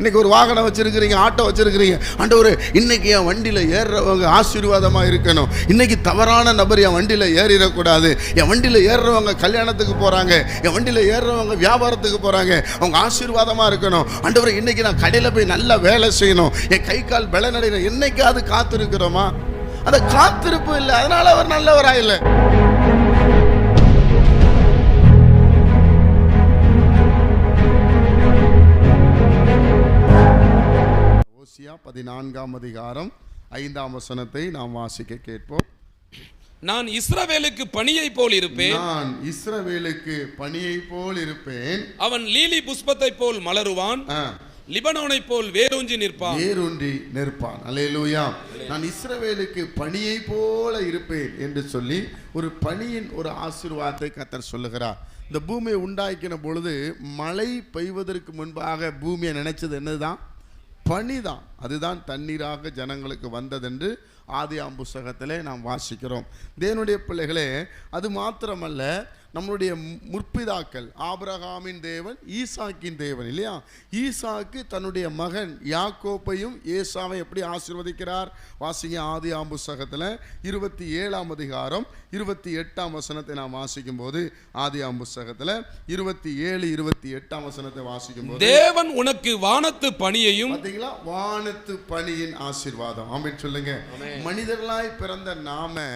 இன்னைக்கு ஒரு வாகனம் வச்சிருக்கிறீங்க ஆட்டோ வச்சிருக்கிறீங்க. ஆண்டவர் இன்னைக்கு என் வண்டியில் ஏறுறவங்க ஆசீர்வாதமாக இருக்கணும். இன்னைக்கு தவறான நபர் என் வண்டியில் ஏறிடக்கூடாது. என் வண்டியில் ஏறுறவங்க கல்யாணத்துக்கு போகிறாங்க என் வண்டியில் ஏறுறவங்க வியாபாரத்துக்கு போகிறாங்க அவங்க ஆசீர்வாதமாக இருக்கணும். ஆண்டவர் இன்னைக்கு நான் கடையில் போய் நல்லா வேலை செய்யணும். என் கை கால் பலனடையணும். என்னைக்காவது காத்திருக்கிறோமா? அந்த காத்திருப்பு இல்லை. அதனால அவர் நல்லவராக இல்லை. ஓசியா பதினான்காம் அதிகாரம் ஐந்தாம் வசனத்தை நாம் வாசிக்க கேட்போம். நான் இஸ்ரவேலுக்கு பணியை போல் இருப்பேன். நான் இஸ்ரவேலுக்கு பணியை போல் இருப்பேன். அவன் லீலி புஷ்பத்தை போல் மலருவான். லிபனோனை போல் வேரூன்றி நிற்பான். வேரூன்றி நிற்பான். அல்லேலூயா. நான் இஸ்ரவேலுக்கு பணியை போல இருப்பேன் என்று சொல்லி ஒரு பணியின் ஒரு ஆசீர்வாதத்தை கத்தர் சொல்லுகிறார். இந்த பூமியை உண்டாக்கின பொழுது மழை பெய்வதற்கு முன்பாக பூமியை நினைச்சது என்னதுதான்? பனிதான் அதுதான் தண்ணீராக ஜனங்களுக்கு வந்ததென்று ஆதியாம் புஸ்தகத்திலே நாம் வாசிக்கிறோம். தேவனுடைய பிள்ளைகளே அது மாத்திரமல்ல நம்மளுடைய முற்பிதாக்கள் ஆபிரகாமின் தேவன் ஈசாக்கின் தேவன் இல்லையா? ஈசாக்கு தன்னுடைய மகன் யாக்கோப்பையும் ஏசாவை எப்படி ஆசீர்வதிக்கிறார்? வாசிங்க ஆதியாம் புஸ்தகத்தில் இருபத்தி ஏழாம் அதிகாரம் இருபத்தி எட்டாம் வசனத்தை நாம் வாசிக்கும் போது ஆதியாம் புஸ்தகத்தில் இருபத்தி ஏழு இருபத்தி எட்டாம் வசனத்தை வாசிக்கும் போது தேவன் உனக்கு வானத்து பணியையும் பாத்தீங்களா? வானத்து பணியின் ஆசீர்வாதம். ஆமென் சொல்லுங்க. மனிதர்களாய் பிறந்த நாம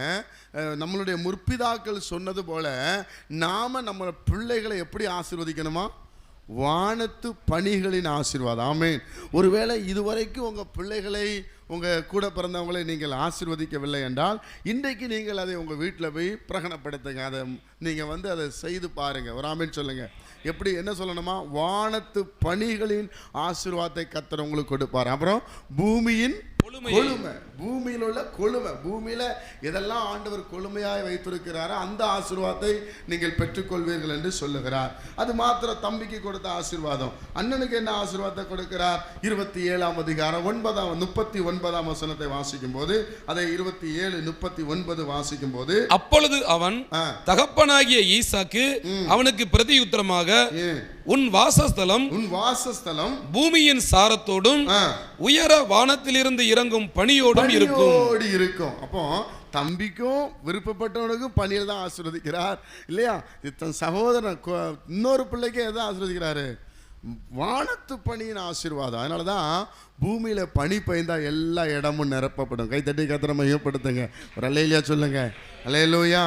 நம்மளுடைய முற்பிதாக்கள் சொன்னது போல நாம் நம்ம பிள்ளைகளை எப்படி ஆசிர்வதிக்கணுமா? வானத்து பணிகளின் ஆசீர்வாதம். ஆமேன். ஒருவேளை இதுவரைக்கும் உங்கள் பிள்ளைகளை உங்கள் கூட பிறந்தவங்களை நீங்கள் ஆசிர்வதிக்கவில்லை என்றால் இன்றைக்கு நீங்கள் அதை உங்கள் வீட்டில் போய் பிரகடனப்படுத்துங்க. அதை நீங்கள் வந்து அதை செய்து பாருங்கள் ஒரு ஆமேன் சொல்லுங்கள் எப்படி என்ன சொல்லணுமா? வானத்து பணிகளின் ஆசீர்வாதத்தை கத்தர் உங்களுக்கு கொடுப்பார். அப்புறம் பூமியின் கொழுமை. பூமியில் உள்ள கொழுமை. பூமியில எதெல்லாம் ஆண்டவர் கொழுமையாய் வைத்திருக்கிறாரோ அந்த ஆசீர்வாதத்தை நீங்கள் பெற்றுக்கொள்வீர்கள் என்று சொல்லுகிறார். அது மாத்திரம் தம்பிக்கு கொடுத்த ஆசீர்வாதம். அண்ணனுக்கு என்ன ஆசீர்வாதத்தை கொடுக்கிறார்? இருபத்தி ஏழாம் அதிகாரம் ஒன்பதாம் முப்பத்தி ஒன்பதாம் வசனத்தை வாசிக்கும் போது அதை இருபத்தி ஏழு முப்பத்தி ஒன்பது வாசிக்கும் போது அப்பொழுது அவன் தகப்பனாகிய ஈசாக்கு அவனுக்கு பிரதியுத்தரமாக உன் வாசஸ்தலம் உன் வாசஸ்தலம் பூமியின் சாரத்தோடும் உயர வானத்திலிருந்து இறங்கும் பணியோடும் இருக்கும். இருக்கும். அப்போ தம்பிக்கும் விருப்பப்பட்டவனுக்கும் பணியில் தான் ஆசீர்வதிக்கிறார். இல்லையா? இது தன் சகோதரன் இன்னொரு பிள்ளைக்கு எதை ஆசீர்வதிக்கிறாரு? வானத்து பணியின் ஆசீர்வாதம். அதனால தான் பூமியில் பனி பெய்ந்தா எல்லா இடமும் நிரப்பப்படும். கைத்தட்டி கத்திர மையப்படுத்துங்க. ஒரு அலையிலையா சொல்லுங்க. அலையிலூயா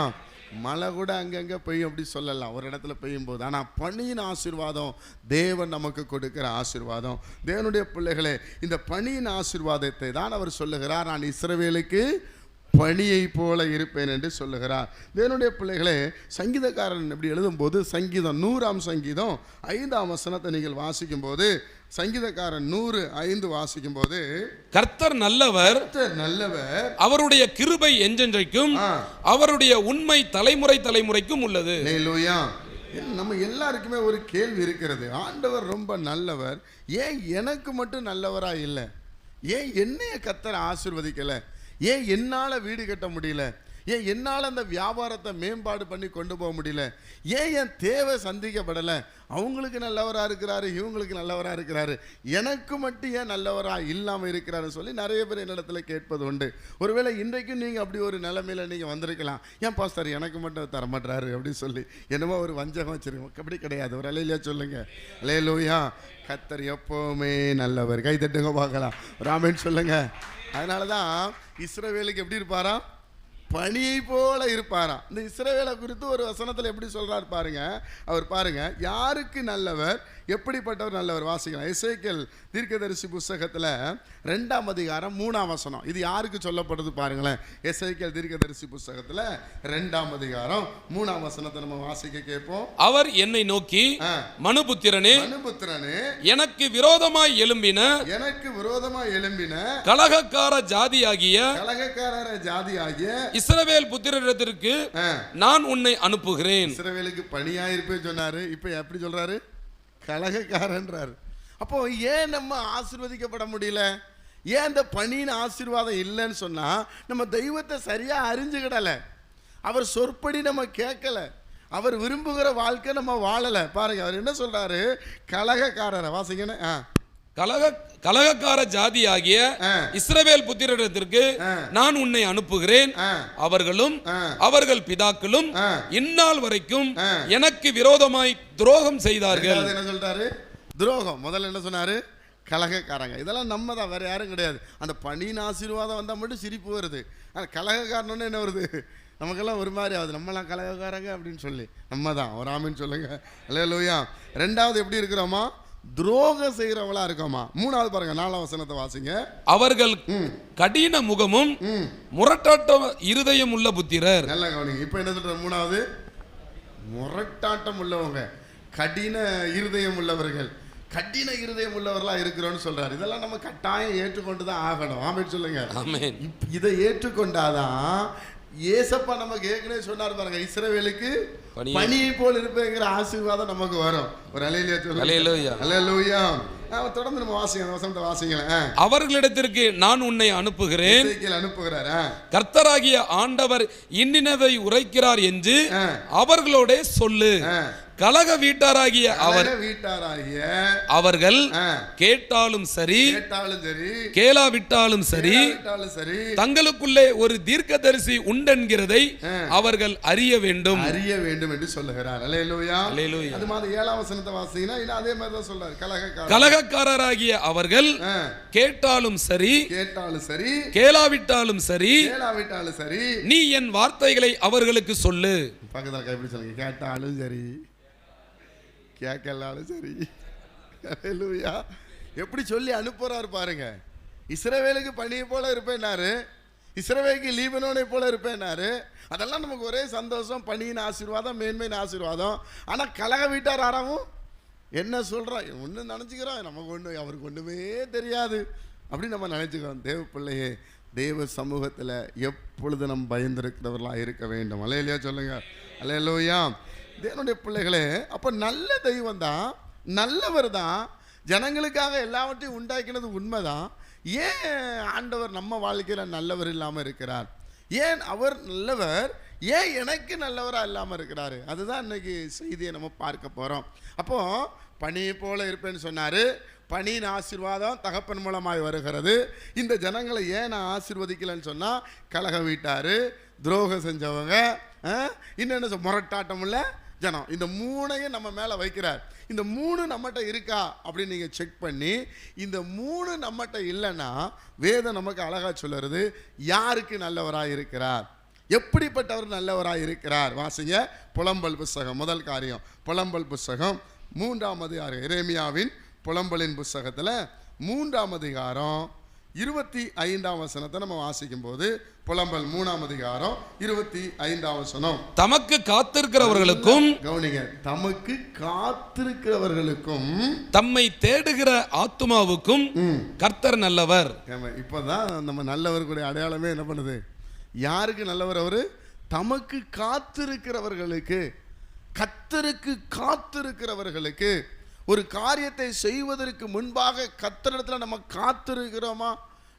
மழை கூட அங்கங்கே பெய்யும் அப்படி சொல்லலாம். ஒரு இடத்துல பெய்யும் போது ஆனால் பனியின் ஆசீர்வாதம் தேவன் நமக்கு கொடுக்கிற ஆசீர்வாதம். தேவனுடைய பிள்ளைகளே இந்த பனியின் ஆசீர்வாதத்தை தான் அவர் சொல்லுகிறார். நான் இஸ்ரவேலுக்கு பணியை போல இருப்பேன் என்று சொல்லுகிறார். தேவனுடைய பிள்ளைகளே சங்கீதக்காரன் எப்படி எழுதும்போது சங்கீதம் நூறாம் சங்கீதம் ஐந்தாம் வசனத்தை நீங்கள் வாசிக்கும் போது சங்கீதக்காரன் நூறு ஐந்து வாசிக்கும் போது கர்த்தர் நல்லவர் நல்லவர் அவருடைய கிருபை என்றென்றைக்கும் ஆ. அவருடைய உண்மை தலைமுறை தலைமுறைக்கும் உள்ளது. நம்ம எல்லாருக்குமே ஒரு கேள்வி இருக்கிறது. ஆண்டவர் ரொம்ப நல்லவர். ஏன் எனக்கு மட்டும் நல்லவரா இல்லை? ஏன் என்னைய கத்தர் ஆசீர்வதிக்கல? ஏன் என்னால் வீடு கட்ட முடியல? ஏன் என்னால் அந்த வியாபாரத்தை மேம்பாடு பண்ணி கொண்டு போக முடியல? ஏன் என் தேவை சந்திக்கப்படலை? அவங்களுக்கு நல்லவராக இருக்கிறாரு இவங்களுக்கு நல்லவராக இருக்கிறாரு. எனக்கு மட்டும் ஏன் நல்லவராக இல்லாமல் இருக்கிறாருன்னு சொல்லி நிறைய பேர் என்னிடத்துல கேட்பது உண்டு. ஒருவேளை இன்றைக்கும் நீங்கள் அப்படி ஒரு நிலைமையில் நீங்கள் வந்திருக்கலாம். ஏன் பாஸ்டர் எனக்கு மட்டும் தரமாட்டாரு அப்படின்னு சொல்லி என்னமோ ஒரு வஞ்சகம் வச்சிருக்கோம். அப்படி கிடையாது. ஒரு அலையிலையா அலே லூயா கத்தர் எப்போவுமே நல்லவர். கை தட்டுங்க பார்க்கலாம். ராமன் சொல்லுங்கள் அதனால தான் இஸ்ரவேலுக்கு எப்படி இருப்பாரா பனியை போல இருப்பாராம். இந்த இஸ்ரவேலை குறித்து ஒரு வசனத்தில் எப்படி சொல்றாரு பாருங்க. அவர் பாருங்க யாருக்கு நல்லவர் எப்படிப்பட்டவர் நல்லவர்? வாசிக்கலாம். எசேக்கியல் தீர்க்கதரிசி புஸ்தகத்தில் ரெண்டாம் அதிகாரம் மூணாம் வசனம். இது யாருக்கு சொல்லப்படுது பாருங்களேன்? எசேக்கியல் தீர்க்கதரிசி புஸ்தகத்தில் ரெண்டாம் அதிகாரம் மூணாம் வசனத்தை நம்ம வாசிக்க கேட்போம். அவர் என்னை நோக்கி. மனுபுத்திரனே மனுபுத்திரனே எனக்கு விரோதமாய் எழும்பின எனக்கு விரோதமா எழும்பின கலகக்கார ஜாதியாகிய கலகக்காரர ஜாதியாகிய இஸ்ரவேல் புத்திரரிடத்திற்கு ஆ, நான் உன்னை அனுப்புகிறேன். இஸ்ரவேலுக்கு பணியாயிருப்பேன்னு சொன்னாரு. இப்போ எப்படி சொல்றாரு? கலகக்காரன்றாரு அப்போ ஏன் நம்ம ஆசிர்வதிக்கப்பட முடியல? ஏன் இந்த பணியின் ஆசீர்வாதம் இல்லைன்னு சொன்னால் நம்ம தெய்வத்தை சரியாக அறிஞ்சுக்கிடலை. அவர் சொற்படி நம்ம கேட்கலை. அவர் விரும்புகிற வாழ்க்கை நம்ம வாழலை. பாருங்க அவர் என்ன சொல்கிறாரு கழகக்காரரை வாசிங்கன்னு ஆ. கலக கலகக்கார ஜாதியாகிய ஆ. இஸ்ரவேல் புத்திரரிடத்திற்கு நான் உன்னை அனுப்புகிறேன். அவர்களும். அவர்கள் பிதாக்களும். இந்நாள் வரைக்கும். எனக்கு விரோதமாய் துரோகம் செய்தார்கள். என்ன சொல்லிட்டாரு துரோகம். முதல்ல என்ன சொன்னாரு? கலகக்காரங்க. இதெல்லாம் நம்ம தான் வேற யாரும் கிடையாது. அந்த பணியின் ஆசீர்வாதம் வந்தால் மட்டும் சிரிப்பு வருது. ஆனால் கலகக்காரன்னு என்ன வருது? நமக்கெல்லாம் ஒரு மாதிரி ஆகுது. நம்மலாம் கலகக்காரங்க அப்படின்னு சொல்லி. நம்ம தான் ஒரு ஆமின்னு சொல்லுங்க. இல்லை லூயா ரெண்டாவது எப்படி இருக்கிறோமா? துரோகம் செய்கிறவங்களா இருக்கோமா? மூணாவது பாருங்க நாலாம் வசனத்தை வாசிங்க. அவர்கள் கடின முகமும் ம். முரட்டாட்ட இருதயம் உள்ள புத்திரர். நல்லா கவனிங்க. இப்போ என்ன சொல்ற மூணாவது முரட்டாட்டம் உள்ளவங்க கடின இருதயம் உள்ளவர்கள். கடின இருதயம் உள்ளவர்களா இருக்கிறோம்னு சொல்றாரு. இதெல்லாம் நம்ம கட்டாயம் ஏற்றுக்கொண்டு தான் ஆகணும். ஆமென் சொல்லுங்க. இதை ஏற்றுக்கொண்டாதான் ஏசப்பா நமக்கு ஏற்கனவே சொன்னார் பாருங்க இஸ்ரவேலுக்கு பனியை போல் இருப்பேங்கிற ஆசீர்வாதம் நமக்கு வரும் ஒரு அலையிலியா. அலையிலூயா தொடர்ந்து நம்ம வாசிங்க வசனத்தை வாசிங்களேன் அவர்களிடத்திற்கு நான் உன்னை அனுப்புகிறேன் அனுப்புகிறார். கர்த்தராகிய ஆண்டவர் இன்னினதை உரைக்கிறார் என்று. அவர்களோட சொல்லு. கலக வீட்டாராகிய அவர் கலக வீட்டாராகிய அவர்கள். கேட்டாலும் சரி கேட்டாலும் சரி கேளாவிட்டாலும் சரி சரி தங்களுக்குள்ளே ஒரு தீர்க்கதரிசி உண்டென்கிறதை அவர்கள் அறிய வேண்டும். அறிய வேண்டும் என்று சொல்லுகிறார். அல்லேலூயா. அல்லேலூயா. அது மாதிரி ஏழாம் வசனத்தை வாசிங்கன்னா அதே மாதிரி தான் சொல்றாரு. கலகக்காரர். கலகக்காரராகிய அவர்கள். கேட்டாலும் சரி கேட்டாலும் சரி கேளாவிட்டாலும் சரி கேளாவிட்டாலும் சரி. நீ என் வார்த்தைகளை அவர்களுக்கு சொல்லு. பக்கத்துல கைப்பிடி சொல்லுங்க? கேட்டாலும் சரி. கேட்கலாலும் சரி. அல்லேலூயா எப்படி சொல்லி அனுப்புகிறார் பாருங்க. இஸ்ரவேலுக்கு பணியை போல இருப்பேன்னாரு. இஸ்ரவேலுக்கு லீபனோனை போல இருப்பேன்னாரு. அதெல்லாம் நமக்கு ஒரே சந்தோஷம் பணியின் ஆசீர்வாதம் மேன்மையின் ஆசீர்வாதம். ஆனால் கலக வீட்டார் ஆறாவும் என்ன சொல்கிறா ஒன்று நினச்சிக்கிறோம் நமக்கு ஒன்று அவருக்கு ஒன்றுமே தெரியாது. அப்படின்னு நம்ம நினச்சிக்கிறோம். தேவ பிள்ளையே தேவ சமூகத்தில் எப்பொழுது நம் பயந்திருக்கிறவர்களாக இருக்க வேண்டும். அலையிலையா சொல்லுங்க. அலையிலோயா தேவனுடைய பிள்ளைகளே அப்போ நல்ல தெய்வம் தான் நல்லவர் தான். ஜனங்களுக்காக எல்லாவற்றையும் உண்டாக்கினது உண்மைதான். ஏன் ஆண்டவர் நம்ம வாழ்க்கையில் நல்லவர் இல்லாமல் இருக்கிறார்? ஏன் அவர் நல்லவர்? ஏன் எனக்கு நல்லவராக இல்லாமல் இருக்கிறாரு? அதுதான் இன்னைக்கு செய்தியை நம்ம பார்க்க போகிறோம் அப்போது பணி போல இருப்பேன்னு சொன்னார். பணியின் ஆசீர்வாதம் தகப்பன் மூலமாய் வருகிறது. இந்த ஜனங்களை ஏன் நான் ஆசீர்வதிக்கலைன்னு சொன்னால் கலக வீட்டார் துரோகம் செஞ்சவங்க இன்னும் என்ன முரட்டாட்டம் இல்லை? ஜனம். இந்த மூணையும் நம்ம மேலே வைக்கிறார். இந்த மூணு நம்மகிட்ட இருக்கா அப்படின்னு நீங்கள் செக் பண்ணி இந்த மூணு நம்மகிட்ட இல்லைன்னா வேதம் நமக்கு அழகாக சொல்லுறது யாருக்கு நல்லவராக இருக்கிறார்? எப்படிப்பட்டவர் நல்லவராக இருக்கிறார்? வாசிங்க. புலம்பல் புஸ்தகம் முதல் காரியம். புலம்பல் புஸ்தகம் மூன்றாம் அதிகாரம். இரேமியாவின் புலம்பலின் புஸ்தகத்தில் மூன்றாம் அதிகாரம். இருபத்தி ஐந்தாம் வசனத்தை நம்ம வாசிக்கும் போது புலம்பல் மூணாம் அதிகாரம் இருபத்தி ஐந்தாம் வசனம். தமக்கு காத்திருக்கிறவர்களுக்கும் கவனிங்க தமக்கு காத்திருக்கிறவர்களுக்கும் தம்மை தேடுகிற ஆத்துமாவுக்கும் கர்த்தர் நல்லவர். இப்பதான் நம்ம நல்லவர்களுடைய அடையாளமே என்ன பண்ணுது? யாருக்கு நல்லவர் அவரு? தமக்கு காத்திருக்கிறவர்களுக்கு கத்தருக்கு காத்திருக்கிறவர்களுக்கு ஒரு காரியத்தை செய்வதற்கு முன்பாக கத்தரிடத்துல நம்ம காத்திருக்கிறோமா?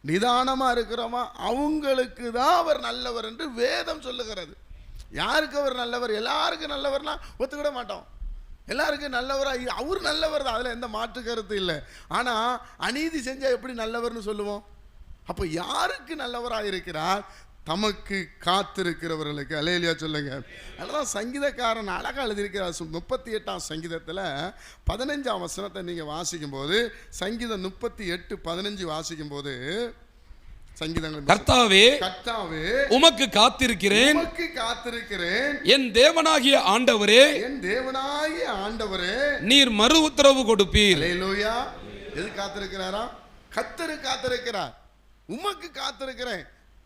நிதானமாக இருக்கிறோமா அவங்களுக்கு தான் அவர் நல்லவர் என்று வேதம் சொல்லுகிறது. யாருக்கு அவர் நல்லவர்? எல்லாருக்கும் நல்லவர்னா ஒத்துக்கிட மாட்டோம். எல்லாருக்கும் நல்லவராக அவர் நல்லவர் தான். அதில் எந்த மாற்று கருத்து இல்லை. ஆனால் அநீதி செஞ்சால் எப்படி நல்லவர்னு சொல்லுவோம்? அப்போ யாருக்கு நல்லவராக இருக்கிறார்? தமக்கு காத்திருக்கிறவர்களுக்கு அலேலியா சொல்லுங்க. அதெல்லாம் சங்கீதக்காரன் அழகாக எழுதியிருக்கிறார். முப்பத்தி எட்டாம் சங்கீதத்தில் பதினஞ்சாம் வசனத்தை நீங்கள் வாசிக்கும்போது சங்கீதம் முப்பத்தி எட்டு பதினஞ்சு வாசிக்கும்போது சங்கீதங்கள் கர்த்தாவே கர்த்தாவே உமக்கு காத்திருக்கிறேன். உமக்கு காத்திருக்கிறேன். என் தேவனாகிய ஆண்டவரே என் தேவனாகிய ஆண்டவரே. நீர் மறு உத்தரவு கொடுப்பீர். எது காத்திருக்கிறாரா? கத்தரு காத்திருக்கிறார். உமக்கு காத்திருக்கிறேன்.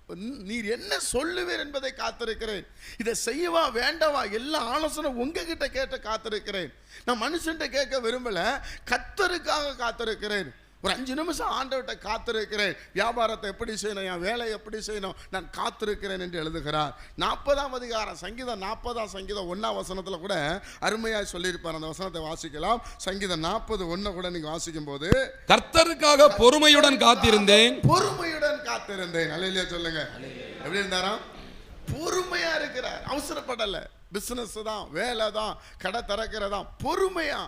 நீர் என்ன சொல்லுவீர் என்பதை காத்திருக்கிறேன். இதை செய்யவா வேண்டவா எல்லா ஆலோசனை உங்ககிட்ட கேட்ட காத்திருக்கிறேன். நான் மனுஷன்ட்ட கேட்க விரும்பல கத்தருக்காக காத்திருக்கிறேன். ஒரு அஞ்சு நிமிஷம் ஆண்டவர்கிட்ட காத்திருக்கிறேன். வியாபாரத்தை எப்படி செய்யணும்? என் வேலை எப்படி செய்யணும்? நான் காத்திருக்கிறேன் என்று எழுதுகிறார். நாற்பதாம் அதிகாரம் சங்கீதம் நாற்பதாம் சங்கீதம் ஒன்றாம் வசனத்தில் கூட அருமையாக சொல்லியிருப்பார். அந்த வசனத்தை வாசிக்கலாம். சங்கீதம் நாற்பது ஒன்றை கூட நீங்கள் வாசிக்கும் போது கர்த்தருக்காக பொறுமையுடன் காத்திருந்தேன். பொறுமையுடன் காத்திருந்தேன். அல்லையா சொல்லுங்க. எப்படி இருந்தாராம்? பொறுமையா இருக்கிறார். அவசரப்படல. பிசினஸ் தான் வேலை தான் கடை திறக்கிறதா பொறுமையா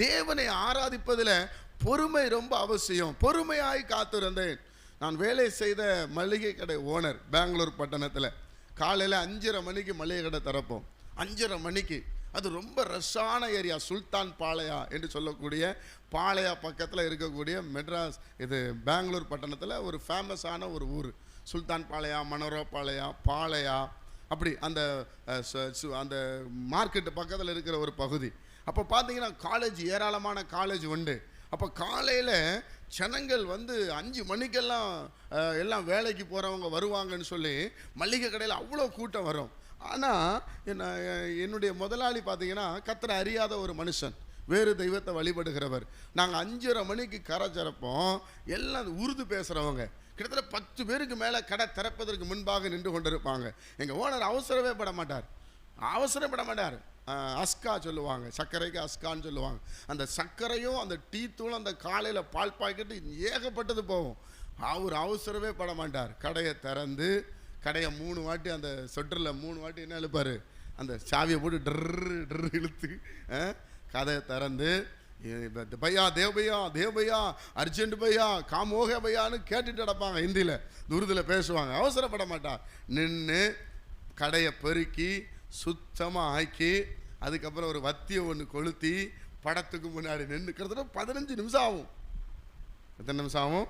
தேவனை ஆராதிப்பதில் பொறுமை ரொம்ப அவசியம். பொறுமையாய் காத்திருந்தேன். நான் வேலை செய்த மளிகை கடை ஓனர் பெங்களூர் பட்டணத்தில். காலையில் அஞ்சரை மணிக்கு மளிகை கடை திறப்போம். அஞ்சரை மணிக்கு. அது ரொம்ப ரஷ்ஷான ஏரியா சுல்தான் பாளையா என்று சொல்லக்கூடிய பாளையா பக்கத்தில் இருக்கக்கூடிய மெட்ராஸ் இது பெங்களூர் பட்டணத்தில் ஒரு ஃபேமஸான ஒரு ஊர். சுல்தான் பாளையா மனோரா பாளையா பாளையா அப்படி அந்த சு- சு- அந்த மார்க்கெட்டு பக்கத்தில் இருக்கிற ஒரு பகுதி. அப்போ பார்த்தீங்கன்னா காலேஜ் ஏராளமான காலேஜ் உண்டு. அப்போ காலையில் ஜனங்கள் வந்து அஞ்சு மணிக்கெல்லாம் எல்லாம் வேலைக்கு போகிறவங்க வருவாங்கன்னு சொல்லி மளிகை கடையில் அவ்வளோ கூட்டம் வரும். ஆனால் என்ன என்னுடைய முதலாளி பார்த்தீங்கன்னா கத்தரை அறியாத ஒரு மனுஷன். வேறு தெய்வத்தை வழிபடுகிறவர். நாங்கள் அஞ்சரை மணிக்கு கரை சிறப்போம் எல்லாம் உருது பேசுகிறவங்க கிட்டத்தட்ட பத்து பேருக்கு மேலே கடை திறப்பதற்கு முன்பாக நின்று கொண்டிருப்பாங்க. எங்கள் ஓனர் அவசரமே பட மாட்டார். அவசரப்பட மாட்டார் அஸ்கா சொல்லுவாங்க சர்க்கரைக்கு அஸ்கான்னு சொல்லுவாங்க. அந்த சர்க்கரையும் அந்த டீ தூளும் அந்த காலையில் பால் பாக்கெட்டு ஏகப்பட்டது போகும். அவர் அவசரமே பட மாட்டார் கடையை திறந்து கடையை மூணு வாட்டி அந்த சொட்டரில் மூணு வாட்டி என்ன இழுப்பார்? அந்த சாவியை போட்டு டர்ரு டர்ரு இழுத்து கதையை திறந்து பையா தேவ் பையா தேவ் அர்ஜென்ட் பையா காமோக பையான்னு கேட்டுட்டு நடப்பாங்க ஹிந்தியில். துருதில் பேசுவாங்க. அவசரப்பட மாட்டார் நின்று கடையை பெருக்கி சுத்தமாக ஆக்கி அதுக்கப்புறம் ஒரு வத்தியை ஒன்று கொளுத்தி படத்துக்கு முன்னாடி நின்று கிட்டத்தட்ட பதினஞ்சு நிமிஷம் ஆகும். எத்தனை நிமிஷம் ஆகும்?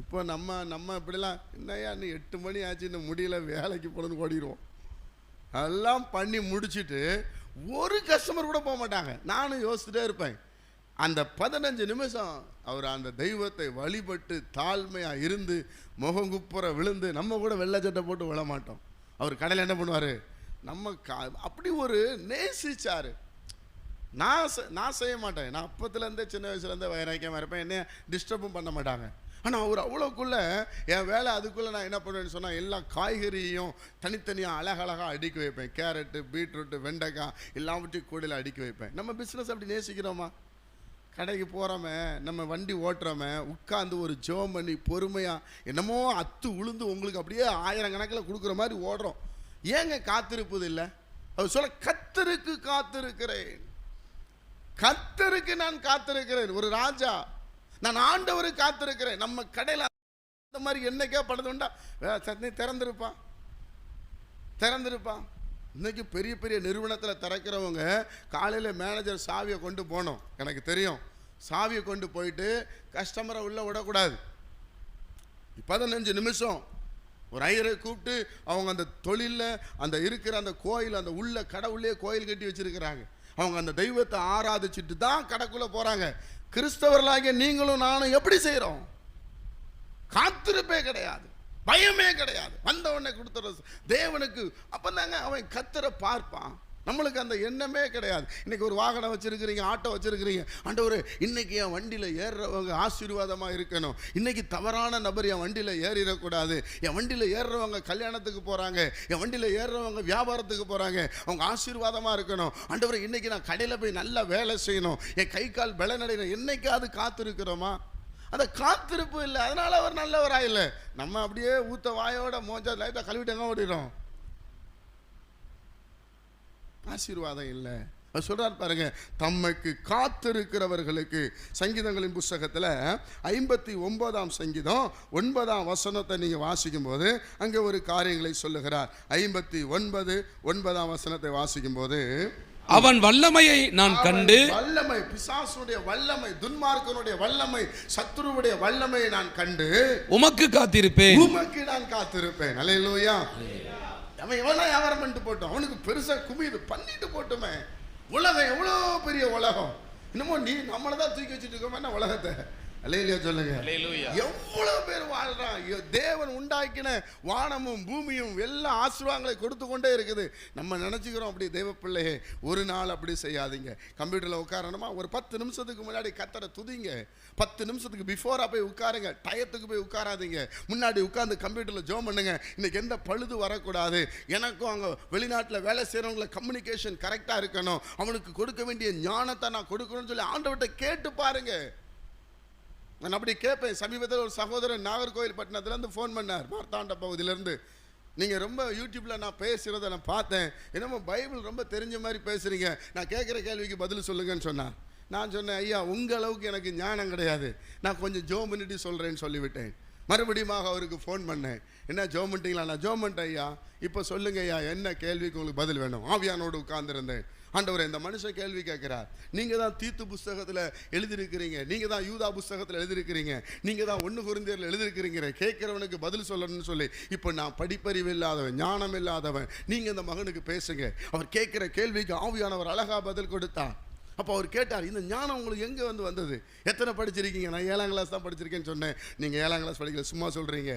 இப்போ நம்ம நம்ம இப்படிலாம் என்னையா இன்னும் எட்டு மணி ஆச்சு இன்னும் முடியல வேலைக்கு போகணுன்னு ஓடிடுவோம். எல்லாம் பண்ணி முடிச்சுட்டு ஒரு கஸ்டமர் கூட போக மாட்டாங்க. நானும் யோசிச்சுட்டே இருப்பேன். அந்த பதினஞ்சு நிமிஷம் அவர் அந்த தெய்வத்தை வழிபட்டு தாழ்மையாக இருந்து முகங்குப்புற விழுந்து நம்ம கூட வெள்ளை சட்டை போட்டு விழ மாட்டோம். அவர் கடையில் என்ன பண்ணுவார்? நம்ம கா அப்படி ஒரு நேசிச்சார். நான் செ- நான் செய்ய மாட்டேன். நான் அப்பத்துலேருந்தே சின்ன வயசுலேருந்தே வைராக்கியமாக இருப்பேன். என்ன டிஸ்டர்பும் பண்ண மாட்டாங்க. ஆனால் அவர் அவ்வளோக்குள்ளே என் வேலை அதுக்குள்ளே நான் என்ன பண்ணுவேன்னு சொன்னால் எல்லா காய்கறியையும் தனித்தனியாக அழகழகாக அடுக்கி வைப்பேன். கேரட்டு பீட்ரூட்டு வெண்டைக்காய் எல்லாவற்றையும் கூடையில் அடுக்கி வைப்பேன். நம்ம பிஸ்னஸ் அப்படி நேசிக்கிறோமா? கடைக்கு போகிறோமே நம்ம வண்டி ஓட்டுறோமே உட்காந்து ஒரு ஜோம் பண்ணி பொறுமையாக என்னமோ அத்து உளுந்து உங்களுக்கு அப்படியே ஆயிரம் கணக்கில் கொடுக்குற மாதிரி ஓடுறோம். ஏங்க காத்திருப்பது இல்லை? அவர் சொல்ல கத்தருக்கு காத்திருக்கிறேன். கத்தருக்கு நான் காத்திருக்கிறேன். ஒரு ராஜா நான் ஆண்டவருக்கு காத்திருக்கிறேன். நம்ம கடையில் அந்த மாதிரி என்னைக்கா படுது உண்டா சட்னி திறந்திருப்பான் திறந்திருப்பான் இன்றைக்கி பெரிய பெரிய நிறுவனத்தில் திறக்கிறவங்க காலையில் மேனேஜர் சாவியை கொண்டு போனோம். எனக்கு தெரியும். சாவியை கொண்டு போயிட்டு கஸ்டமரை உள்ளே விடக்கூடாது. பதினஞ்சு நிமிஷம். ஒரு ஐயரை கூப்பிட்டு அவங்க அந்த தொழிலில் அந்த இருக்கிற அந்த கோயில் அந்த உள்ள கடவுளே கோயில் கட்டி வச்சிருக்கிறாங்க. அவங்க அந்த தெய்வத்தை ஆராதிச்சுட்டு தான் கடைக்குள்ளே போகிறாங்க கிறிஸ்தவர்களாகிய நீங்களும் நானும் எப்படி செய்கிறோம் காத்திருப்பே கிடையாது. பயமே கிடையாது. வந்த உடனே கொடுத்துற தேவனுக்கு அப்பந்தாங்க அவன் கத்தரை பார்ப்பான். நம்மளுக்கு அந்த எண்ணமே கிடையாது. இன்னைக்கு ஒரு வாகனம் வச்சுருக்கிறீங்க ஆட்டோ வச்சுருக்கிறீங்க. ஆண்டவர் இன்றைக்கி என் வண்டியில் ஏறுறவங்க ஆசீர்வாதமாக இருக்கணும். இன்றைக்கி தவறான நபர் என் வண்டியில் ஏறிடக்கூடாது. என் வண்டியில் ஏறுறவங்க கல்யாணத்துக்கு போகிறாங்க என் வண்டியில் ஏறுறவங்க வியாபாரத்துக்கு போகிறாங்க அவங்க ஆசீர்வாதமாக இருக்கணும். ஆண்டவர் இன்றைக்கி நான் கடையில் போய் நல்லா வேலை செய்யணும். என் கை கால் பலனடையணும். என்னைக்காவது காத்திருக்கிறோமா? அந்த காத்திருப்பு இல்லை. அதனால் அவர் நல்லவராக இல்லை. நம்ம அப்படியே ஊத்த வாயோட மோஞ்சா லைட்டாக கழுவிட்டு எங்க ஓடிடும் ஆசீர்வாதம் இல்லை. சொல்றார் பாருங்க தம்மைக்கு காத்திருக்கிறவர்களுக்கு சங்கீதங்களின் புஸ்தகத்தில் ஐம்பத்தி ஒன்பதாம் சங்கீதம் ஒன்பதாம் வசனத்தை நீங்கள் வாசிக்கும் போது அங்கே ஒரு காரியங்களை சொல்லுகிறார். ஐம்பத்தி ஒன்பது ஒன்பதாம் வசனத்தை வாசிக்கும் போது அவன் வல்லமையை நான் கண்டு வல்லமை பிசாசுடைய வல்லமை துன்மார்க்கனுடைய வல்லமை சத்துருவுடைய வல்லமையை நான் கண்டு உமக்கு காத்திருப்பேன். உமக்கு நான் காத்திருப்பேன். அல்லேலூயா அவன் எவ்வளோ வியாபாரம் பண்ணிட்டு போட்டோம்? அவனுக்கு பெருசாக குமிது பண்ணிட்டு போட்டுமே. உலகம் எவ்வளோ பெரிய உலகம்? இன்னமும் நீ நம்மளை தான் தூக்கி வச்சுட்டு இருக்கோமே என்ன உலகத்தை? அல்லையிலையா சொல்லுங்க. எவ்வளவு பேர் வாழ்றான்? தேவன் உண்டாக்கின வானமும் பூமியும் எல்லா ஆசீர்வாதங்களை கொடுத்து கொண்டே இருக்குது. நம்ம நினைச்சுக்கிறோம் அப்படி தேவ பிள்ளையே ஒரு நாள் அப்படி செய்யாதீங்க. கம்ப்யூட்டரில் உட்காரணுமா? ஒரு பத்து நிமிஷத்துக்கு முன்னாடி கத்தரை துதிங்க. பத்து நிமிஷத்துக்கு பிஃபோரா போய் உட்காருங்க. டயத்துக்கு போய் உட்காராதீங்க. முன்னாடி உட்காந்து கம்ப்யூட்டரில் ஜோம் பண்ணுங்க. இன்னைக்கு எந்த பழுது வரக்கூடாது. எனக்கும் அங்கே வெளிநாட்டில் வேலை செய்கிறவங்கள கம்யூனிகேஷன் கரெக்டாக இருக்கணும். அவனுக்கு கொடுக்க வேண்டிய ஞானத்தை நான் கொடுக்கணும்னு சொல்லி ஆண்டவர்கிட்ட கேட்டு பாருங்க. நான் அப்படி கேட்பேன். சமீபத்தில் ஒரு சகோதரன் நாகர்கோவில் பட்டினத்துலேருந்து ஃபோன் பண்ணார். மார்த்தாண்ட பகுதியிலேருந்து. நீங்கள் ரொம்ப யூடியூப்பில் நான் பேசுகிறத நான் பார்த்தேன். என்னமோ பைபிள் ரொம்ப தெரிஞ்ச மாதிரி பேசுகிறீங்க நான் கேட்குற கேள்விக்கு பதில் சொல்லுங்கன்னு சொன்னார். நான் சொன்னேன் ஐயா உங்கள் அளவுக்கு எனக்கு ஞானம் கிடையாது. நான் கொஞ்சம் ஜோம் பண்ணிட்டு சொல்கிறேன்னு சொல்லிவிட்டேன். மறுபடியும் அவருக்கு ஃபோன் பண்ணேன். என்ன ஜோம் பண்ணிட்டீங்களா? நான் ஜோம் பண்ணிட்டேன் ஐயா. இப்போ சொல்லுங்க ஐயா. என்ன கேள்விக்கு உங்களுக்கு பதில் வேணும்? ஆவியானோடு உட்காந்துருந்தேன் ஆண்டவர் இந்த மனுஷன் கேள்வி கேட்கிறார். நீங்கள் தான் தீத்து புஸ்தகத்தில் எழுதியிருக்கிறீங்க. நீங்கள் தான் யூதா புஸ்தகத்தில் எழுதியிருக்கிறீங்க. நீங்கள் தான் ஒன்று குருந்தியரில் எழுதியிருக்கிறீங்க கேட்குறவனுக்கு பதில் சொல்லணும்னு சொல்லி இப்போ நான் படிப்பறிவு இல்லாதவன் ஞானம் இல்லாதவன் நீங்கள் இந்த மகனுக்கு பேசுங்க. அவர் கேட்குற கேள்விக்கு ஆவியானவர் அழகா பதில் கொடுத்தார். அப்போ அவர் கேட்டார் இந்த ஞானம் உங்களுக்கு எங்கே வந்து வந்தது? எத்தனை படிச்சிருக்கீங்க? நான் ஏழாம் கிளாஸ் தான் படிச்சிருக்கேன்னு சொன்னேன். நீங்கள் ஏழாம் கிளாஸ் படிக்கல சும்மா சொல்கிறீங்க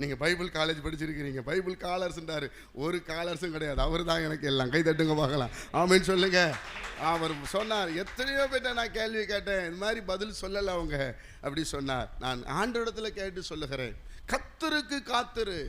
நீங்கள் பைபிள் காலேஜ் படிச்சிருக்கிறீங்க. பைபிள் காலர்ஸ்ன்றாரு ஒரு காலர்ஸும் கிடையாது. அவர் தான் எனக்கு எல்லாம். கை தட்டுங்க பார்க்கலாம். ஆமின்னு சொல்லுங்க. அவர் சொன்னார் எத்தனையோ பேர்ட்ட நான் கேள்வி கேட்டேன். இந்த மாதிரி பதில் சொல்லலை அவங்க. அப்படி சொன்னார். நான் ஆண்டோடத்தில் கேட்டு சொல்லுகிறேன். கத்தருக்கு காத்துரு.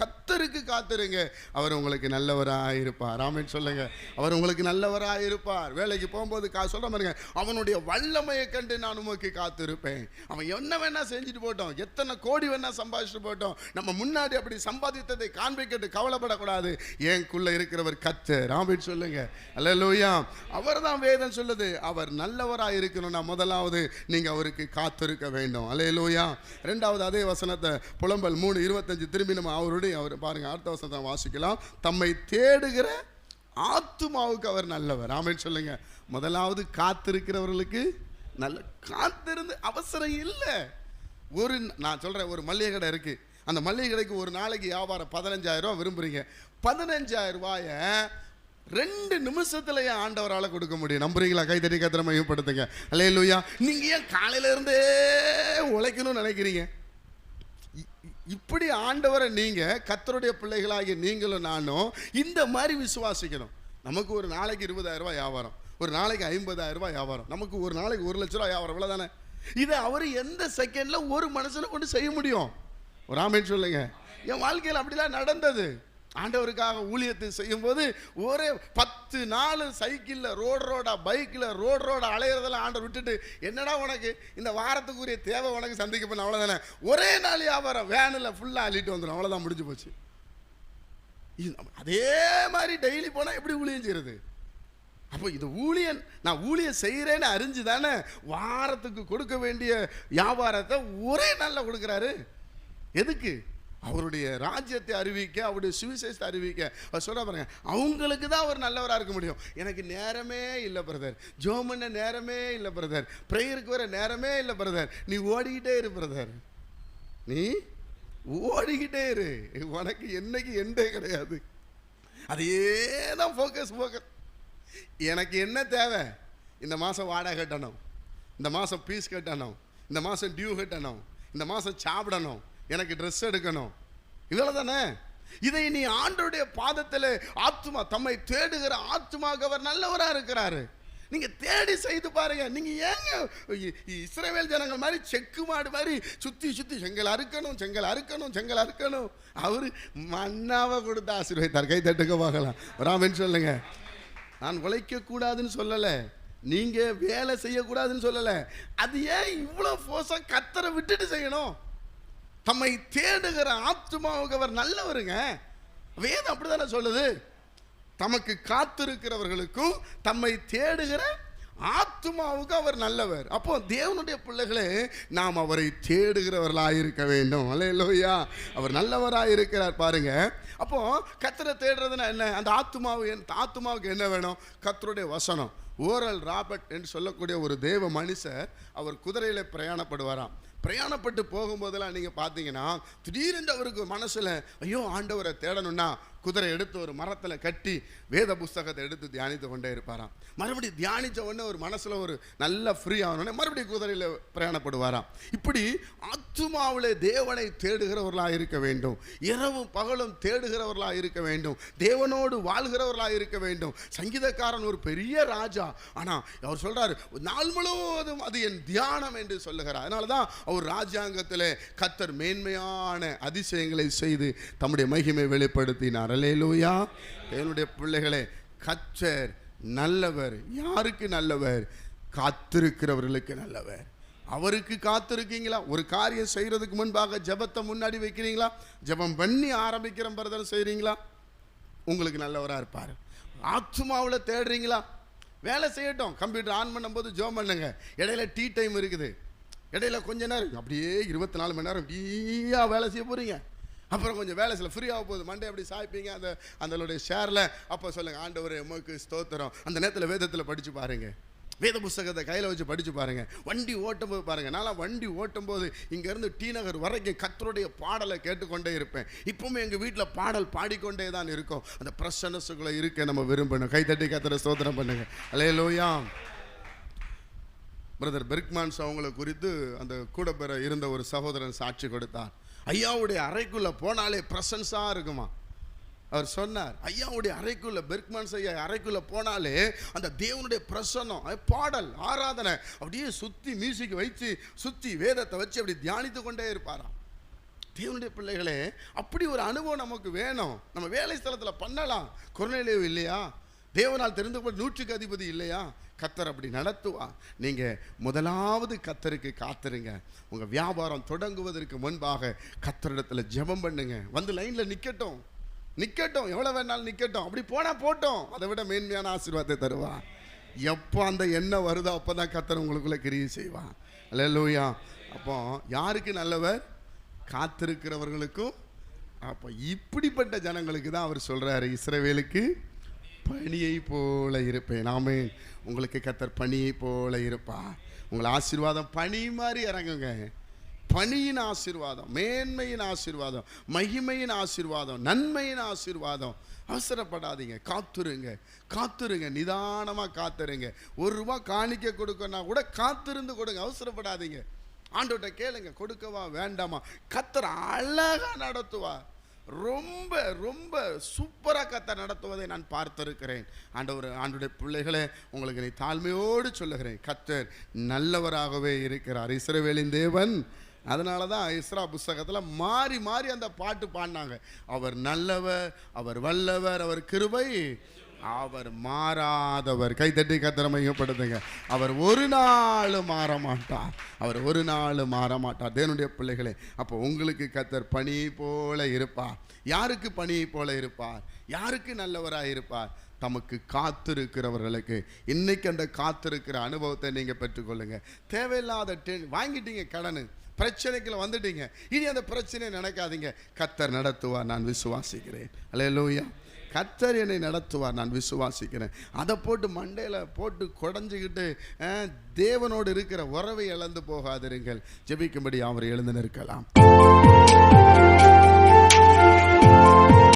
கத்தருக்கு காத்துருங்க. அவர் உங்களுக்கு நல்லவராக இருப்பார் ஆமென் சொல்லுங்க. அவர் உங்களுக்கு நல்லவராக இருப்பார் வேலைக்கு போகும்போது கா சொல்ற பாருங்க. அவனுடைய வல்லமையை கண்டு நான் உமக்கு காத்திருப்பேன். அவன் என்ன வேணா செஞ்சுட்டு போட்டோம். எத்தனை கோடி வேணா சம்பாதிச்சுட்டு போட்டோம். நம்ம முன்னாடி அப்படி சம்பாதித்ததை காண்பிக்கிட்டு கவலைப்படக்கூடாது. எனக்குள்ள இருக்கிறவர் கத்தர். ஆமென் சொல்லுங்க. அல்லேலூயா. அவர் தான் வேதம் சொல்லுது. அவர் நல்லவராக இருக்கணும்னா முதலாவது நீங்க அவருக்கு காத்திருக்க வேண்டும். அல்லேலூயா. ரெண்டாவது அதே வசனத்தை புலம்பல் மூணு இருபத்தஞ்சு திரும்பி நம்ம அவருடைய அவர் பாருங்க அடுத்த வசனத்தை வாசிக்கலாம். தம்மை தேடுகிற ஆத்துமாவுக்கு அவர் நல்லவர். ஆமென் சொல்லுங்க. முதலாவது காத்திருக்கிறவர்களுக்கு நல்ல காத்திருந்து அவசரம் இல்லை. ஒரு நான் சொல்றேன் ஒரு மளிகை கடை இருக்கு. அந்த மளிகை கடைக்கு ஒரு நாளைக்கு வியாபாரம் பதினஞ்சாயிரம் ரூபாய் விரும்புறீங்க. பதினஞ்சாயிரம் ரூபாய ரெண்டு நிமிஷத்துல ஏன் ஆண்டவரால் கொடுக்க முடியும். நம்புறீங்களா? கை தட்டி கத்திர மையப்படுத்துங்க. அல்லையா நீங்க ஏன் காலையில இருந்தே உழைக்கணும்னு நினைக்கிறீங்க? இப்படி ஆண்டவரை நீங்கள் கத்தருடைய பிள்ளைகளாகிய நீங்களும் நானும் இந்த மாதிரி விசுவாசிக்கணும். நமக்கு ஒரு நாளைக்கு இருபதாயிரம் ரூபாய் வியாபாரம் ஒரு நாளைக்கு ஐம்பதாயிரம் ரூபாய் வியாபாரம் நமக்கு ஒரு நாளைக்கு ஒரு லட்ச ரூபாய் வியாபாரம் இவ்வளோ தானே இதை அவர் எந்த செகண்ட்ல ஒரு மனுஷனை கொண்டு செய்ய முடியும்? ஒரு ஆமேன்னு சொல்லுங்க. என் வாழ்க்கையில் அப்படிலாம் நடந்தது. ஆண்டவருக்காக ஊழியத்தை செய்யும்போது ஒரே பத்து நாள் சைக்கிளில் ரோடு ரோடா பைக்கில் ரோடு ரோடா அலையிறதெல்லாம் ஆண்டவர் விட்டுட்டு என்னடா உனக்கு? இந்த வாரத்துக்குரிய தேவை உனக்கு சந்திக்க பண்ண அவ்வளோதானே ஒரே நாள் வியாபாரம் வேனில் ஃபுல்லாக அள்ளிட்டு வந்துடும் அவ்வளோதான் முடிஞ்சு போச்சு. அதே மாதிரி டெய்லி போனால் எப்படி ஊழியம் செய்கிறது அப்போ இது ஊழியன் நான் ஊழியம் செய்கிறேன்னு அறிஞ்சு தானே வாரத்துக்கு கொடுக்க வேண்டிய வியாபாரத்தை ஒரே நாளில் கொடுக்குறாரு. எதுக்கு? அவருடைய ராஜ்யத்தை அறிவிக்க அவருடைய சுவிசேஷத்தை அறிவிக்க. அவர் சொல்ல பாருங்க அவங்களுக்கு தான் அவர் நல்லவராக இருக்க முடியும். எனக்கு நேரமே இல்லை பிரதர் ஜோமண்ண நேரமே இல்லை பிரதர் ப்ரேயருக்கு வர நேரமே இல்லை பிரதர் நீ ஓடிக்கிட்டே இரு பிரதர் நீ ஓடிக்கிட்டே இரு. உனக்கு என்னைக்கு எண்டே கிடையாது. அதையே தான் ஃபோக்கஸ் ஃபோக்கஸ் எனக்கு என்ன தேவை? இந்த மாதம் வாடகை கட்டணும். இந்த மாதம் பீஸ் கட்டணும். இந்த மாதம் டியூ கட்டணும். இந்த மாதம் சாப்பிடணும். எனக்கு ட்ரெஸ் எடுக்கணும். இவ்வளோ தானே? இதை நீ ஆண்டோடைய பாதத்தில் ஆத்மா தம்மை தேடுகிற ஆத்துமாக அவர் நல்லவராக இருக்கிறாரு. நீங்கள் தேடி செய்து பாருங்க. நீங்கள் ஏங்க இஸ்ரேவேல் ஜனங்கள் மாதிரி செக்கு மாடு மாதிரி சுற்றி சுற்றி செங்கல் அறுக்கணும் செங்கல் அறுக்கணும் செங்கல் அறுக்கணும். அவரு மண்ணாவை கொடுத்து ஆசீர்வதித்தார். கை தட்டுக்க பார்க்கலாம். ராமன் சொல்லுங்க. நான் உழைக்க கூடாதுன்னு சொல்லலை. நீங்கள் வேலை செய்யக்கூடாதுன்னு சொல்லலை. அது ஏன் இவ்வளோ ஃபோர்ஸாக கத்தரை விட்டுட்டு செய்யணும்? தம்மை தேடுகிற ஆத்மாவுக்கு அவர் நல்லவருங்க. வேதம் அப்படிதானே சொல்லுது? தமக்கு காத்திருக்கிறவர்களுக்கும் தம்மை தேடுகிற ஆத்மாவுக்கு அவர் நல்லவர். அப்போ தேவனுடைய பிள்ளைகளே நாம் அவரை தேடுகிறவர்களாக இருக்க வேண்டும். அல்லையா அவர் நல்லவராக இருக்கிறார் பாருங்க. அப்போ கத்தரை தேடுறதுன்னா என்ன? அந்த ஆத்துமாவு என் ஆத்துமாவுக்கு என்ன வேணும்? கத்தருடைய வசனம். ஓரல் ராபர்ட் என்று சொல்லக்கூடிய ஒரு தேவ மனுஷர் அவர் குதிரையில் பிரயாணப்படுவாராம். பிரயாணப்பட்டு போகும்போதெல்லாம் நீங்கள் பார்த்தீங்கன்னா திடீரென்று அவருக்கு மனசில் ஐயோ ஆண்டவரை தேடணும்னா குதிரை எடுத்து ஒரு மரத்தில் கட்டி வேத புஸ்தகத்தை எடுத்து தியானித்து கொண்டே இருப்பாராம். மறுபடியும் தியானித்த உடனே ஒரு மனசில் ஒரு நல்ல ஃப்ரீ ஆகணுன்னே மறுபடியும் குதிரையில் பிரயாணப்படுவாராம். இப்படி ஆத்துமாவிலே தேவனை தேடுகிறவர்களாக இருக்க வேண்டும். இரவும் பகலும் தேடுகிறவர்களாக இருக்க வேண்டும். தேவனோடு வாழ்கிறவர்களாக இருக்க வேண்டும். சங்கீதக்காரன் ஒரு பெரிய ராஜா. ஆனால் அவர் சொல்கிறார் நாள் முழுவதும் அது என் தியானம் என்று சொல்லுகிறார். அதனால தான் அவர் ராஜாங்கத்தில் கத்தர் மேன்மையான அதிசயங்களை செய்து தம்முடைய மகிமை வெளிப்படுத்தினார். அல்லேலூயா. என்னுடைய பிள்ளைகளே கத்தர் நல்லவர். யாருக்கு நல்லவர்? காத்திருக்கிறவர்களுக்கு நல்லவர். அவருக்கு காத்திருக்கீங்களா? ஒரு காரியம் செய்கிறதுக்கு முன்பாக ஜெபத்தை முன்னாடி வைக்கிறீங்களா? ஜெபம் பண்ணி ஆரம்பிக்கிற பிரதர் செய்கிறீங்களா உங்களுக்கு நல்லவராக இருப்பார். ஆத்மாவில் தேடுறீங்களா? வேலை செய்யட்டும். கம்ப்யூட்டர் ஆன் பண்ணும்போது ஜோம் பண்ணுங்க. இடையில டீ டைம் இருக்குது. இடையில கொஞ்ச நேரம் அப்படியே இருபத்தி நாலு மணி நேரம் டீயா வேலை செய்ய போகிறீங்க அப்புறம் கொஞ்சம் வேலை செய்யல ஃப்ரீ ஆக போகுது. மண்டே அப்படி சாய்ப்பீங்க? அந்த அதனுடைய ஷேரில் அப்போ சொல்லுங்கள் ஆண்டவர் எமக்கு ஸ்தோத்திரம். அந்த நேரத்தில் வேதத்தில் படித்து பாருங்கள் வேத புஸ்தகத்தை கையில் வச்சு படித்து பாருங்கள் வண்டி ஓட்டும் போது பாருங்கள் நான்லாம் வண்டி ஓட்டும் போது இங்கேருந்து டி நகர் வரைக்கும் கத்தருடைய பாடலை கேட்டுக்கொண்டே இருப்பேன். இப்பவுமே எங்கள் வீட்டில் பாடல் பாடிக்கொண்டே தான் இருக்கும். அந்த பிரசன்னஸுக்குள்ளே இருக்க நம்ம விரும்பணும். கைத்தட்டி கத்தரை ஸ்தோத்திரம் பண்ணுங்கள் அலே பிரதர் பெர்க்மான்ஸ் அவங்கள குறித்து அந்த கூட பெற இருந்த ஒரு சகோதரன் சாட்சி கொடுத்தார். ஐயாவுடைய அறைக்குள்ளே போனாலே பிரசன்ஸாக இருக்குமா? அவர் சொன்னார் ஐயாவுடைய அறைக்குள்ளே பெர்க்மான்ஸ் ஐயா அறைக்குள்ளே போனாலே அந்த தேவனுடைய பிரசன்னம் பாடல் ஆராதனை அப்படியே சுற்றி மியூசிக் வச்சு சுற்றி வேதத்தை வச்சு அப்படி தியானித்து கொண்டே இருப்பாராம். தேவனுடைய பிள்ளைகளே அப்படி ஒரு அனுபவம் நமக்கு வேணும். நம்ம வேலை ஸ்தலத்தில் பண்ணலாம். கொரோனாலேயும் இல்லையா? தேவனால் தெரிந்து கொள்ள நூற்றுக்கு அதிபதி இல்லையா? கத்தர் அப்படி நடத்துவா நீங்கள் முதலாவது கத்தருக்கு காத்துருங்க. உங்கள் வியாபாரம் தொடங்குவதற்கு முன்பாக கத்தரிடத்தில் ஜெபம் பண்ணுங்க. வந்து லைனில் நிற்கட்டும் நிற்கட்டும் எவ்வளோ வேணாலும் நிற்கட்டும் அப்படி போனால் போட்டோம். அதை விட மேன்மையான ஆசீர்வாதத்தை தருவா. எப்போ அந்த எண்ணம் வருதோ அப்போ தான் கத்தர் உங்களுக்குள்ளே கிரியை செய்வான் அல்லேலூயா அப்போ யாருக்கு நல்லவர்? காத்திருக்கிறவர்களுக்கும். அப்போ இப்படிப்பட்ட ஜனங்களுக்கு தான் அவர் சொல்கிறாரு இஸ்ரவேலுக்கு பணியை போல இருப்பேன். நாமே உங்களுக்கு கத்தர் பணியை போல இருப்பா. உங்களை ஆசீர்வாதம் பனி மாதிரி இறங்குங்க. பனியின் ஆசீர்வாதம் மேன்மையின் ஆசீர்வாதம் மகிமையின் ஆசீர்வாதம் நன்மையின் ஆசீர்வாதம். அவசரப்படாதீங்க. காத்துருங்க. காத்துருங்க. நிதானமாக காத்துருங்க. ஒரு ரூபா காணிக்க கொடுக்கணும்னா கூட காத்திருந்து கொடுங்க. அவசரப்படாதீங்க. ஆண்டோட்ட கேளுங்க. கொடுக்கவா? வேண்டாமா? கத்துற அழகா நடத்துவா ரொம்ப ரொம்ப சூப்பராக கத்தை நடத்துவதை நான் பார்த்திருக்கிறேன். ஆண்டவர் ஆண்டுடைய பிள்ளைகளே உங்களுக்கு நீ தாழ்மையோடு சொல்லுகிறேன். கத்தர் நல்லவராகவே இருக்கிறார். இஸ்ரவேலின் தேவன். அதனால தான் இஸ்ரா புஸ்தகத்தில் மாறி மாறி அந்த பாட்டு பாடினாங்க. அவர் நல்லவர் அவர் வல்லவர் அவர் கிருபை அவர் மாறாதவர். கைத்தட்டி கத்திரமையப்படுத்துங்க அவர் ஒரு நாள் மாற மாட்டார் அவர் ஒரு நாள் மாற மாட்டார் தேவனுடைய பிள்ளைகளே அப்போ உங்களுக்கு கத்தர் பனி போல இருப்பார். யாருக்கு பனி போல இருப்பார்? யாருக்கு நல்லவராக இருப்பார்? தமக்கு காத்திருக்கிறவர்களுக்கு. இன்னைக்கு அந்த காத்திருக்கிற அனுபவத்தை நீங்கள் பெற்றுக்கொள்ளுங்க. தேவையில்லாத டென் வாங்கிட்டீங்க கடனு. பிரச்சனைக்குள்ள வந்துட்டீங்க. இனி அந்த பிரச்சனையை நினைக்காதீங்க. கத்தர் நடத்துவார் நான் விசுவாசிக்கிறேன். அலையலூயா கத்தர் என்னை நடத்துவார் நான் விசுவாசிக்கிறேன். அதை போட்டு மண்டையில் போட்டு குடஞ்சிக்கிட்டு தேவனோடு இருக்கிற உறவை இழந்து போகாதிருங்கள். ஜெபிக்கும்படி அவர் எழுந்து நிற்கலாம்.